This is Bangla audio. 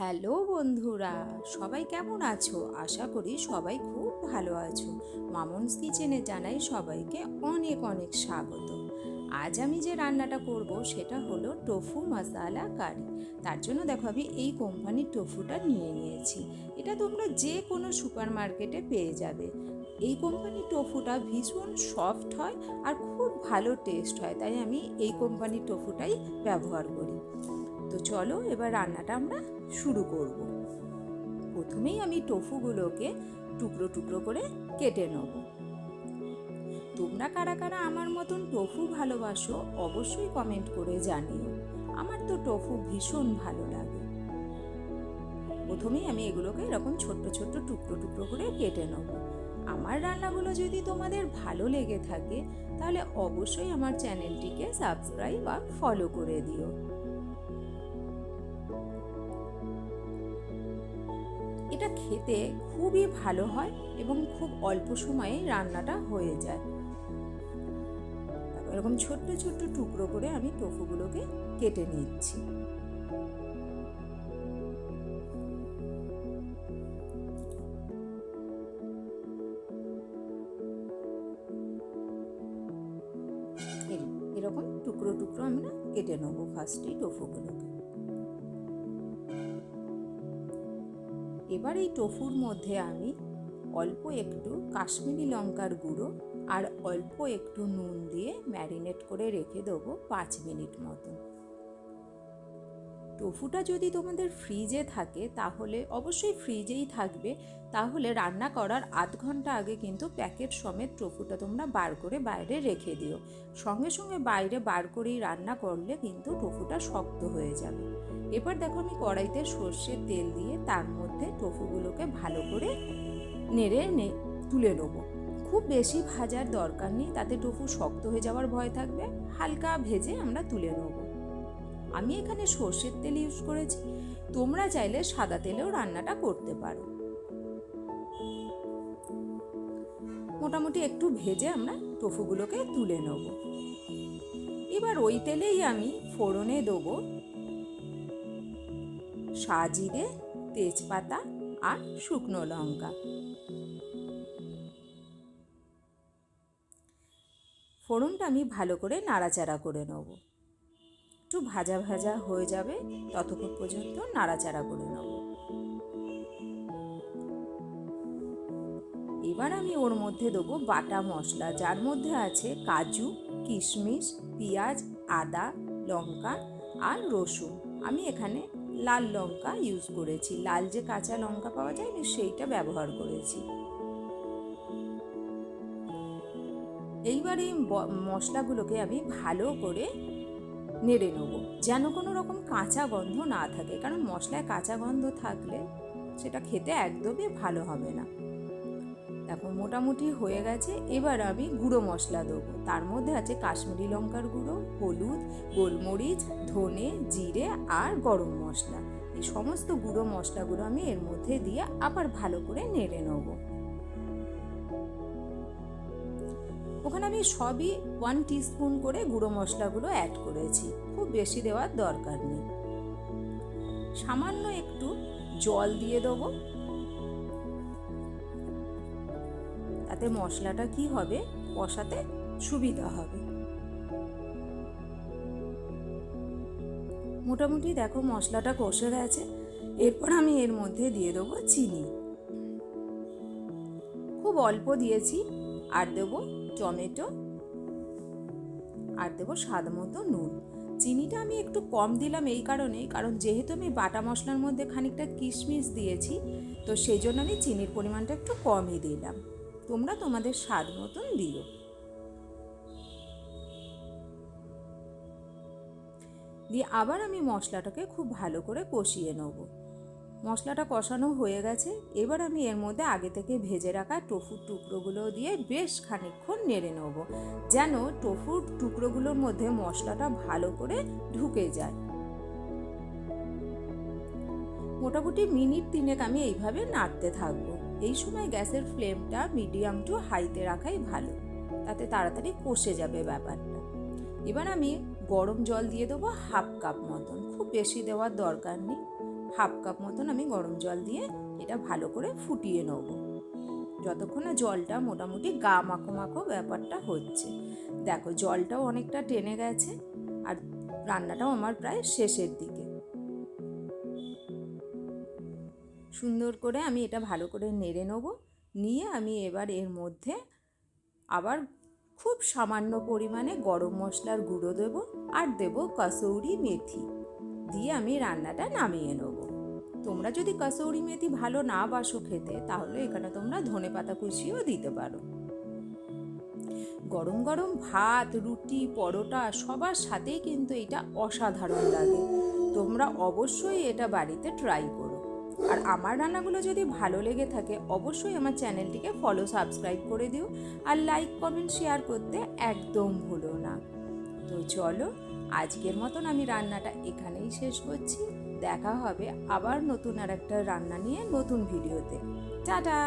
হ্যালো বন্ধুরা, সবাই কেমন আছো? আশা করি সবাই খুব ভালো আছো। মামনস কিচেনে জানাই সবাইকে অনেক অনেক স্বাগত। আজ আমি যে রান্নাটা করব সেটা হলো টোফু মশালা কারি। তার জন্য দেখো আমি এই কোম্পানির টোফুটা নিয়ে নিয়েছি। এটা তোমরা যে কোনো সুপার মার্কেটে পেয়ে যাবে। এই কোম্পানির টোফুটা ভীষণ সফট হয় আর খুব ভালো টেস্ট হয়, তাই আমি এই কোম্পানির টোফুটাই ব্যবহার করি। তো চলো এবার রান্নাটা আমরা শুরু করব। প্রথমেই আমি টোফুগুলোকে টুকরো টুকরো করে কেটে নেব। তোমরা কারা কারা আমার মতন টোফু ভালোবাসো অবশ্যই কমেন্ট করে জানিও। আমার তো টোফু ভীষণ ভালো লাগে। প্রথমেই আমি এগুলোকে এরকম ছোট্ট ছোট্ট টুকরো টুকরো করে কেটে নেব। আমার রান্নাগুলো যদি তোমাদের ভালো লেগে থাকে, তাহলে অবশ্যই আমার চ্যানেলটিকে সাবস্ক্রাইব আর ফলো করে দিও। এটা খেতে খুবই ভালো হয় এবং খুব অল্প সময়ে রান্নাটা হয়ে যায়। এরকম ছোট্ট ছোট্ট টুকরো করে আমি টোফুগুলোকে কেটে নিচ্ছি। এরকম টুকরো টুকরো আমরা কেটে নেব ফার্স্টেই টোফুগুলোকে। এবার এই টোফুর মধ্যে আমি অল্প একটু কাশ্মীরি লঙ্কার গুঁড়ো আর অল্প একটু নুন দিয়ে ম্যারিনেট করে রেখে দেবো পাঁচ মিনিট মতো টোফুটা যদি তোমাদের ফ্রিজে থাকে, তাহলে অবশ্যই ফ্রিজেই থাকবে। তাহলে রান্না করার আধ ঘণ্টা আগে কিন্তু প্যাকেট সমেত টোফুটা তোমরা বার করে বাইরে রেখে দিও। সঙ্গে সঙ্গে বাইরে বার করেই রান্না করলে কিন্তু টোফুটা শক্ত হয়ে যাবে। এবার দেখো আমি কড়াইতে সর্ষের তেল দিয়ে তার মধ্যে টোফুগুলোকে ভালো করে নেড়ে নে, তুলে নেব। খুব বেশি ভাজার দরকার নেই, তাতে টোফু শক্ত হয়ে যাওয়ার ভয় থাকবে, হালকা ভেজে আমরা তুলে নেব। আমি এখানে সর্ষের তেল ইউজ করেছি। তোমরা চাইলে সাদা তেলেও রান্নাটা করতে পারো। মোটামুটি একটু ভেজে আমরা টোফুগুলোকে তুলে নেব। এবার ওই তেলেই আমি ফোড়নে দেবো সাজিরে তেজপাতা আর শুকনো লঙ্কা। ফোড়নটা আমি ভালো করে নাড়াচাড়া করে নেব। একটু ভাজা ভাজা হয়ে যাবে, ততক্ষণ পর্যন্ত নাড়াচাড়া করে নেব। এবার আমি ওর মধ্যে দেবো বাটা মশলা, যার মধ্যে আছে কাজু, কিশমিশ, পেঁয়াজ, আদা, লঙ্কা আর রসুন। আমি এখানে লাল লঙ্কা ইউজ করেছি। লাল যে কাঁচা লঙ্কা পাওয়া যায় আমি সেইটা ব্যবহার করেছি। এইবার এই মশলাগুলোকে আমি ভালো করে নেড়ে নেব। যেন কোনো রকম কাঁচা গন্ধ না থাকে। কারণ মশলায় কাঁচা গন্ধ থাকলে সেটা খেতে একদমই ভালো হবে না। দেখো, মোটামুটি হয়ে গেছে। এবার আমি গুঁড়ো মশলা দেবো। তার মধ্যে আছে কাশ্মীরি লঙ্কার গুঁড়ো, হলুদ, গোলমরিচ, ধনে, জিরে আর গরম মশলা। এই সমস্ত গুঁড়ো মশলাগুলো আমি এর মধ্যে দিয়ে আবার ভালো করে নেড়ে নেব। ওখানে আমি সবই ওয়ান টিস্পুন করে গুঁড়ো মশলাগুলো অ্যাড করেছি। খুব বেশি দেওয়ার দরকার নেই। সামান্য একটু জল দিয়ে দেবো। তাতে মশলাটা কি হবে? কষাতে সুবিধা হবে। মোটামুটি দেখো মশলাটা কষে গেছে। এরপর আমি এর মধ্যে দিয়ে দেবো চিনি। খুব অল্প দিয়েছি, আর দেবো টমেটো আর দেবো স্বাদ মতো নুন। চিনিটা আমি একটু কম দিলাম এই কারণে কারণ যেহেতু আমি বাটা মশলার মধ্যে খানিকটা কিশমিশ দিয়েছি, তো সেই জন্য আমি চিনির পরিমাণটা একটু কমই দিলাম। তোমরা তোমাদের স্বাদ মতন দিও। দিয়ে আবার আমি মশলাটাকে খুব ভালো করে কষিয়ে নেব। মশলাটা কষানো হয়ে গেছে। এবার আমি এর মধ্যে আগে থেকে ভেজে রাখা টফুর টুকরোগুলো দিয়ে বেশ খানিকক্ষণ নেড়ে নেব, যেন টফুর টুকরোগুলোর মধ্যে মশলাটা ভালো করে ঢুকে যায়। মোটামুটি মিনিট তিনেক আমি এইভাবে নাড়তে থাকব। এই সময় গ্যাসের ফ্লেমটা মিডিয়াম টু হাইতে রাখাই ভালো, তাতে তাড়াতাড়ি কষে যাবে ব্যাপারটা। এবার আমি গরম জল দিয়ে দেবো হাফ কাপ মতন, খুব বেশি দেওয়ার দরকার নেই। হাফ কাপ মতন আমি গরম জল দিয়ে এটা ভালো করে ফুটিয়ে নেব। যতক্ষণ না জলটা মোটামুটি গা মাখো মাখো ব্যাপারটা হচ্ছে। দেখো, জলটাও অনেকটা টেনে গেছে আর রান্নাটাও আমার প্রায় শেষের দিকে। সুন্দর করে আমি এটা ভালো করে নেড়ে নেব। নিয়ে আমি এবার এর মধ্যে আবার খুব সামান্য পরিমাণে গরম মশলার গুঁড়ো দেব আর দেব কসৌরি মেথি। দিয়ে আমি রান্নাটা নামিয়ে নেব। তোমরা যদি কসৌরি মেথি ভালো না বাসো খেতে, তাহলে এখানে তোমরা ধনে পাতা কুচিও দিতে পারো। গরম গরম ভাত, রুটি, পরোটা সবার সাথেই কিন্তু এটা অসাধারণ লাগে। তোমরা অবশ্যই এটা বাড়িতে ট্রাই করো। আর আমার রান্নাগুলো যদি ভালো লেগে থাকে, অবশ্যই আমার চ্যানেলটিকে ফলো সাবস্ক্রাইব করে দিও। আর লাইক কমেন্ট শেয়ার করতে একদম ভুলো না। তো চলো, আজকের মতন আমি রান্নাটা এখানেই শেষ করছি। দেখা হবে আবার নতুন আর একটা রান্না নিয়ে নতুন ভিডিওতে। টাটা!